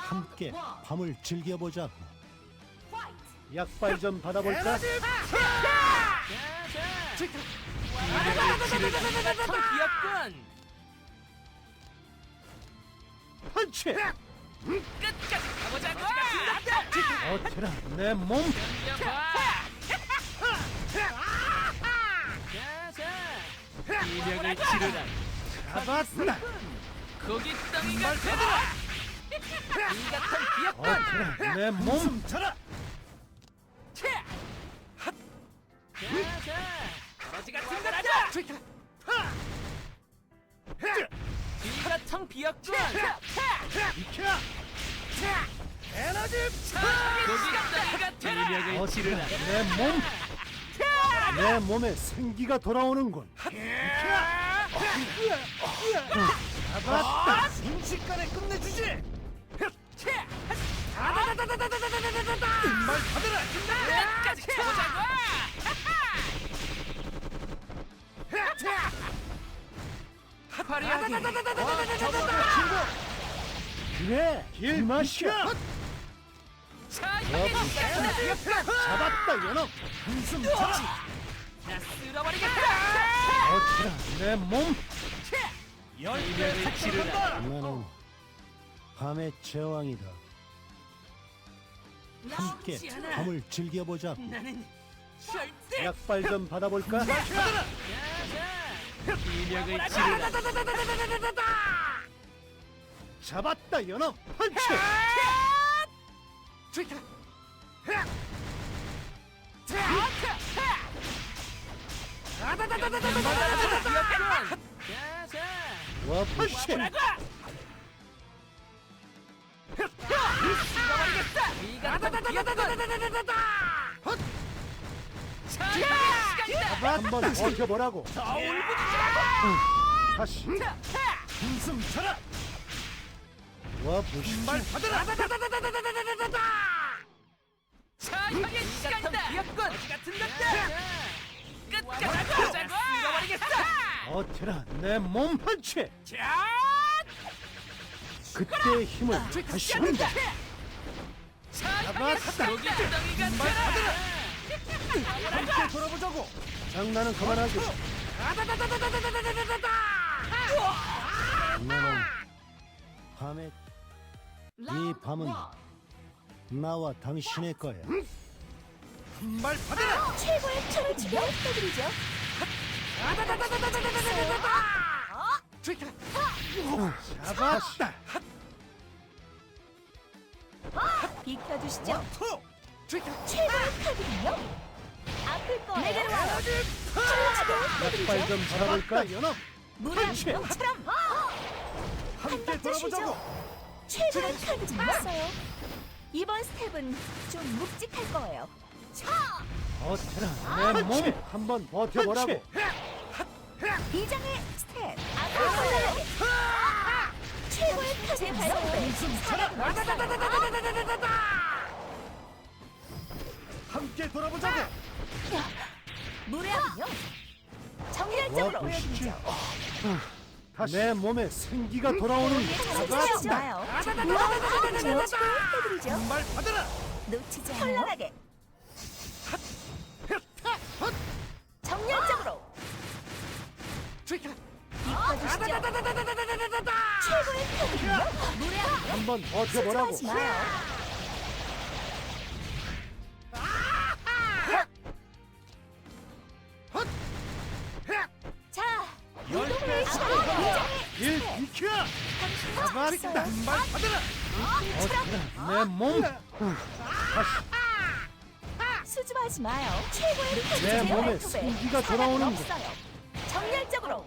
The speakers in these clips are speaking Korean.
함께 밤을 즐겨보자고. 파이트! 약발 좀 받아볼까? 참 귀엽군. 펀치! 끝까지 가보자고. 어테라 내 몸! 이력을 치르라. 잡았다! 고기 덩이가 되더라. 이 같은 귀엽군. 어테라 내 몸! 자자. 거지 같은 거라자. 이 같은 비었군. 비켜! 고기 덩이가 되라. 어테라 내 몸! 내 몸에 생기가 돌아오는군. 잡았다! 순식간에 끝내주지! 끝까지 가보자고. 화려하게. 그래! 이 맛이야! 자, 여기 잡았다 연어! 한숨 자! 나 쓸어버리겠다. 어테라 내 몸! 이력을 치르라. 나는 밤의 제왕이다. 함께. 밤을 즐겨보자고. 나는 절대 약발 좀 받아볼까? 잡았다 연어! 펀치! 버텨보라고. 더 울부짖으라고. 다시 한숨 쳐라. 와 보시지. 받으라. 자, 여기 시간이다. 귀엽군. 거지 같은 것들. 끝까지 가자고. 쓸어버리겠다. 어테라 내몸 펀치. 자, 그때의 힘을 다시 한다. 자, 잡았다. 여기 구덩이가. 함께 돌아보자고. 장난은 그만하고. 나는 밤에 이 밤은 나와 당신의 거야. 한발 받아라. 최고의 춤을 추게 부탁드리죠. 잡았다. 비켜주시죠. 투. 최고의 칼군요. 아플 거예요. 내게로 추게 약발 좀 잡아볼까 함께. 돌아보자고. 최고의. 있어요. 이번 스텝은 좀 묵직할 거예요. 어테라 내 몸 한번 버텨보라고. 이장의 스텝. 앞으로 올라가게. 최고의 칼제 발톱 에 함께 돌아보자고. 무례하군요. 정열적으로 와, 보여드리죠. 다시 내 몸에 생기가 돌아오는 놓치지 마요. 무례하군요. 해드리죠. 말 받아라. 놓치지 않아요. 현란하게. 정열적으로. 이뻐주시죠. 최고의 칼군요. 무례하군요. 한번 버텨보라고. 수줍어하지 마요. 당신 잡았다. 말 받아라. 어테라 내 몸. 수줍어하지 마요. 최고의 내 몸에 사랑이 돌아오는 거. 없어요. 정열적으로.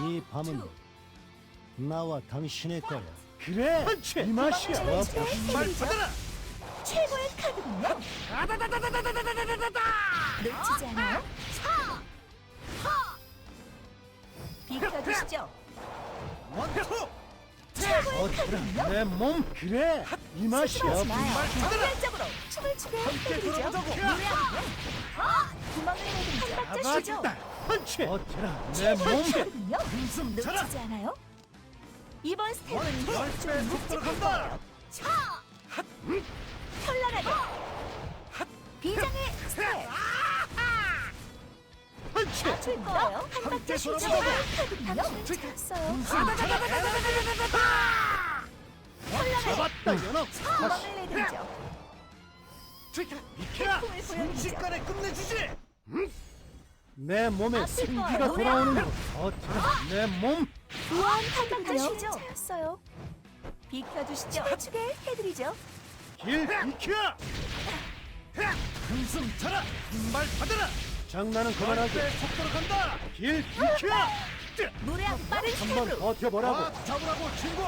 이 밤은 나와 당신의 거야. 그래. 이 맛이야. 와, 말 받아라. 최고의 카드군요. 놓치지 않아요. 비켜주시죠. 원투. 최고의 어테라 카드군요. 내 몸. 그래. 이 맛이야. 마요. 정열적으로 춤을 추게 해드리죠. 돌아보자고. 내드리죠. 한 박자 쉬죠. 펀치. 어테라 내 최고의 몸. 카드군요. 한숨. 놓치지 않아요. 이번 스텝은 열좀배 묵직할 속도로 거예요. 차! 현란하게! 비장의 스텝! 맞출 거예요. 한 박자 쉬죠. 돌아보자고. 당신은 잘했어요. 잡았다 연합 도망을 내드리죠. 비켜라 태풍을 보여주죠. 순식간에 끝내주지 내 몸에 아플 생기가 거예요. 돌아오는 것 어떻게 내몸 우아한 한 박자 쉬죠. 잘했어요. 비켜주시죠. 추게 해드리죠. 길 비켜 한숨 차라 발 받아라 장난은 그만하게 속도로 간다! 길 비켜! 노래 한 빠른 한번 스텝으로 버텨보라고. 잡으라고 친구!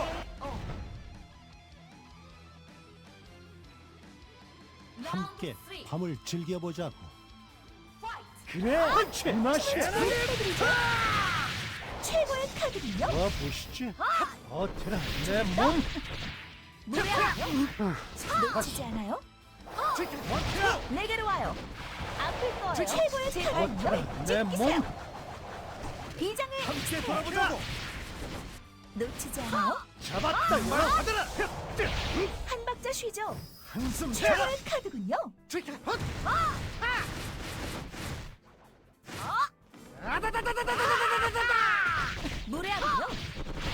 함께 밤을 즐겨보자고. 그래 펀치 맛이야. 해드리죠. 최고의 카드는요. 와 보시지? 어때라. 내몸. 노래 한 놓치지 않아요? 내게로 와요. 아플 거예요. 최고의 카드는요. 내몸 비장의 함께 돌아보자고 놓치지 않아요? 잡았다 연합 받아라 한 박자 쉬죠. 한숨 차라 최고의 카드군요. 노래하군요.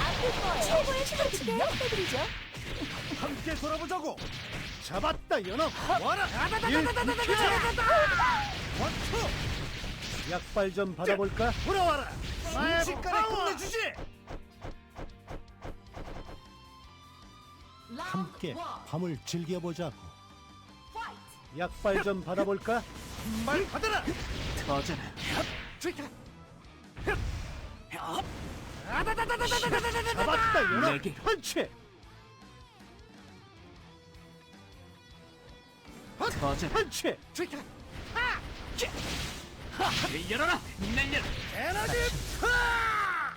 아플 거예요. 최고의 카드군요. 해드리죠. 함께 돌아보자고 잡았다 연합 와라 일 비켜 원투 약발 좀 받아볼까? 돌아와라. 순식간에 끝내주지. 함께 밤을 즐겨보자고. 약발 좀 받아볼까? 말 받아라. 터져라. 잡았다 연합 내게. 펀치. 터져라. 펀치 열어라. 날려라. 에너지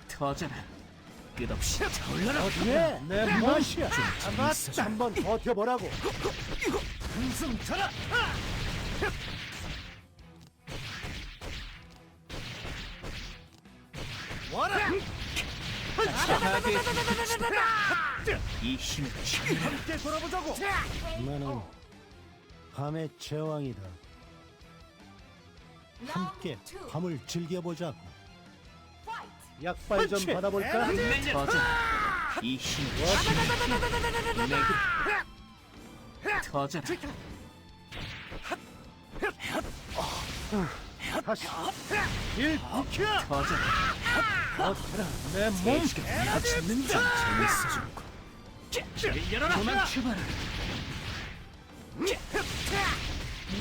터져라. 끝없이 타올라라. 어디에 내 맛이야 있어, 잡았다 한번 버텨보라고 한숨 차라 와라. 이 힘을. 함께 돌아보자고 나는 밤의 제왕이다 함께 밤을 즐겨보자고 약발 좀 받아볼까 터져라. 이 힘을 지켜라. 내게. 터져라. 다시 일 비켜 터져라. 어때라 내몸 맞는다. 재밌어. 열어라. 도망쳐봐라.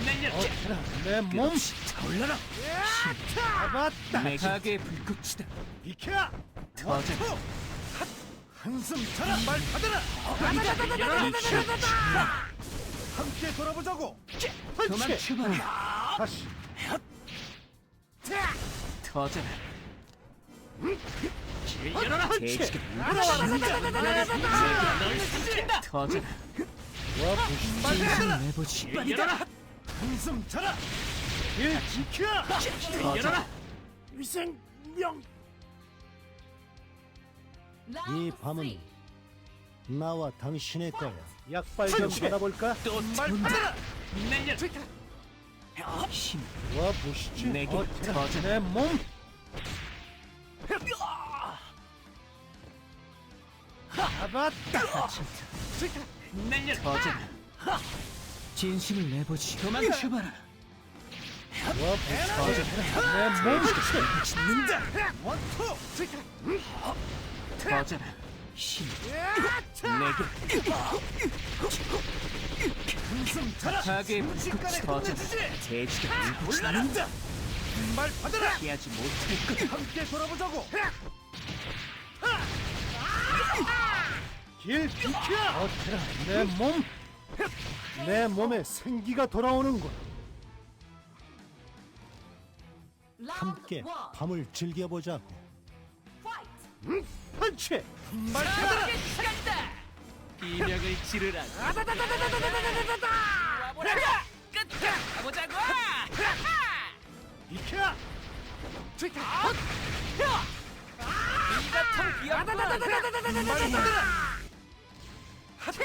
날려라. 어때라 내몸 끝없이 타올라라. 잡았다 내 가게 불꽃이다. 비켜 터져라. 한숨 차라 말 받아라. 함께 돌아보자고 펀치 도망쳐봐라. 다시 터져라. 열어라. 돼지가 삼킨다. 터져라. 와 보시지 내보지. 열어라. 한숨 차라 일 지켜 열어라. 위생명 이 밤은 나와 당신의 거야 약발 좀 펀치! 받아볼까 말 받아라. 날려라. 힘. 와 보시지 내게 어때라 터져. 내몸 잡았다. 터져라. 진심을 내보지. 도망쳐봐라. 와 보시지 내몸 짓는다. 원투 터져라. 힘. 내게. 차라 가게 순식간에 터져라. 돼지가 울고 짓는다. 말 받아라 피하지 못할 것. 함께 돌아보자고 길 비켜 어때라 내 몸 내 몸에 생기가 돌아오는군 함께 밤을 즐겨보자고 펀치! 말 받아라 시간이다. 비명을 지르라. 와보라. 끝까 가보자고. 비켜 이가통 귀엽군 하차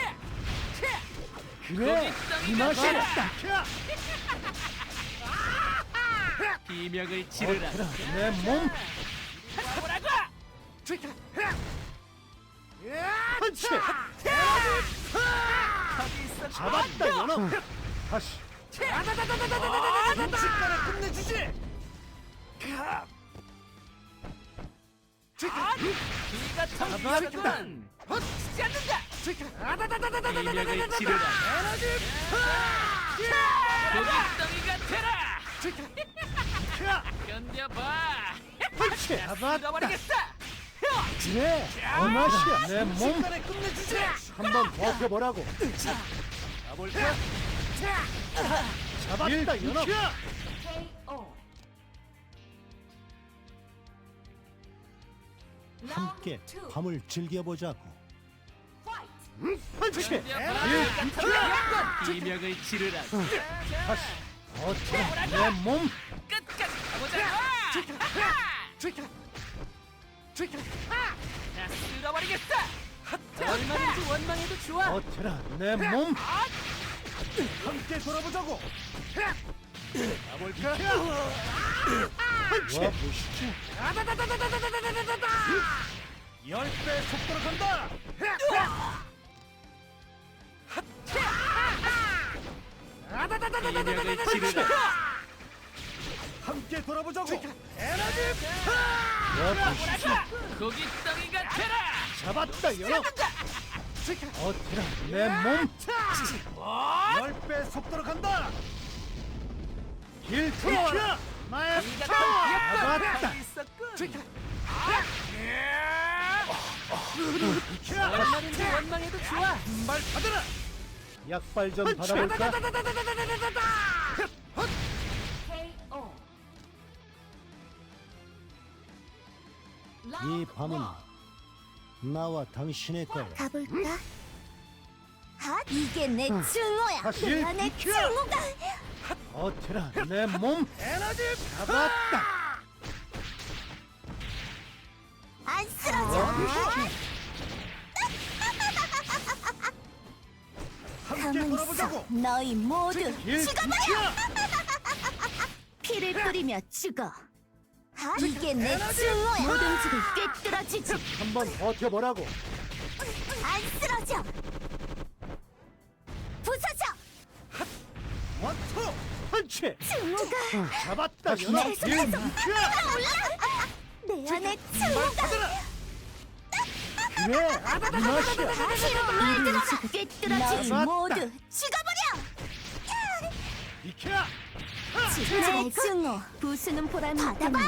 그래! 이 맛이야 비명을 지르라 내몸 뭐라고 펀치 거기 있어 잡았다 연어 다시 순식간에 끝내주지 이가통 귀엽군 헛지 않는다 비명을 지르라 고깃덩이가 되라 견뎌봐. 펀치 잡았다 그래 내몸 순식간에 끝내주지 한번 버텨보라고. 가볼까? 잡았다 연어 KO. 함께. 밤을 즐겨보자고. 펀치 비명을 지르라 다시. 버텨 내 몸. 끝까지 가보자 자, 쓸어버리겠어 얼마든지 원망해도 좋아 버텨라 내 몸 함께 돌아보자고 가볼까? 와 보시지 열배 속도로 간다 지르라 함께 돌아보자고 에너지 와 보시지 고깃덩이가 되라 잡았다 연어 버텨라 내 몸 열배 속도로 간다 길 비켜 나의 파워 더 잡았다 있었군 얼마든지 원망해도 좋아 말 받아라 약발 좀 받아볼까. 이 밤은 나와 당신의 거야 가볼까? 핫! 이게 내 증오야. 다시 내가 내 비켜! 증오가 버텨라 내 몸 에너지 잡았다 안 쓰러져. 함께 가만히 있어. 돌아보자고 너희 모두 길 죽어버려. 피를 뿌리며 죽어. 핫! 이게 내 증오야. 모든 집을 꿰뚫어지지. 한번 버텨보라고 안 쓰러져. 부서져. 원투 펀치 증오가 잡았다 연어 내길 손에서 비켜 내 안에 말 증오가 이 맛이야 피로 물들어라. 꿰뚫어지지 나갔다. 모두 죽어버려. 비켜 내 증오. 부수는 보람이 있다네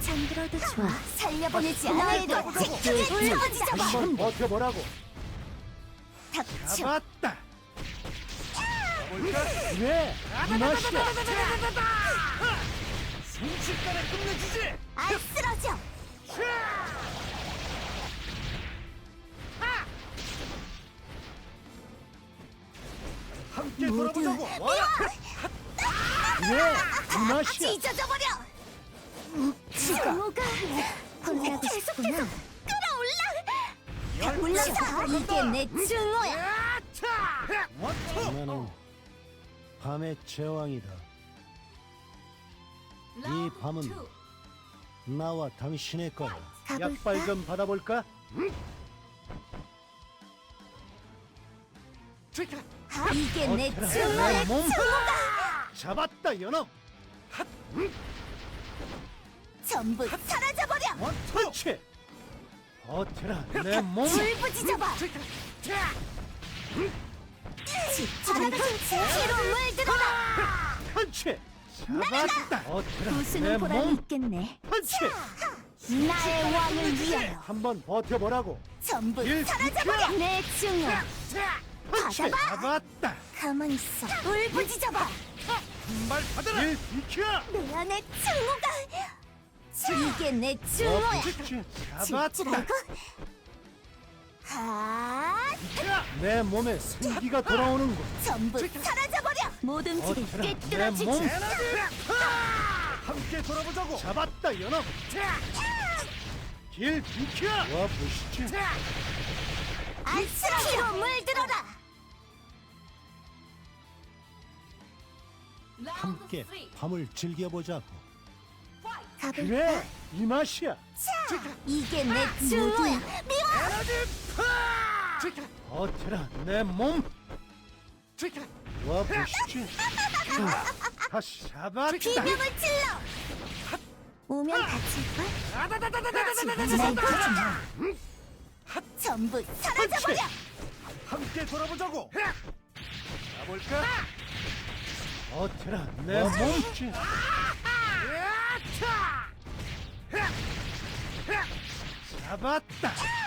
잠들어도 좋아. 살려보내지 않아도 집중해 떨어지자마 한번 버텨보라고. 닥쳐. 잡았다. 그래 이 맛이야 순식간에 끝내주지. 안 쓰러져. 함께 모두 돌아보자고. 미워 그래 이 맛이야. 찢어져 버려. 증오가? 혼자고 싶구나 끌어올라. 올라서. 이게 내 증오야. 나는 밤의 제왕이다. 라운드 밤은 투. 나와 당신의 거야? 약발 좀 받아볼까? 이게 내. 증오야. 내 몸. 잡았다 연어. 전부 사라져버려! 펀치 버텨라 내몸 울부짖어봐! 집중하고 피로 물들어라 펀치 잡았다. 버텨라 부수는 보람이 내몸? 있겠네. 펀치 나의 왕을 위하여! 한번 버텨보라고. 전부 일 사라져버려! 내 증오 펀치 받아봐. 잡았다. 가만히 있어! 울부짖어봐 말 받아라! 일 비켜! 내 안에 증오가! 이게 내 증오야! 펀치 잡았다. 내 몸에 생기가 돌아오는군 전부 사라져버려! 모든 버텨라? 꿰뚫어지지 내몸 함께 돌아보자고. 잡았다 연어. 길 비켜! 와 보시지. 안쓰러워 물들어라 함께 밤을 즐겨보자고. 가볼까? 그래 이 맛이야. 이게 내 증오야 어테라 내 몸. 와 보시지. 다시 잡았다. 비명을 질러 오면 다칠걸? 전부 사라져버려 함께 돌아보자고. 가볼까? 어테라 내 몸. 잡았다.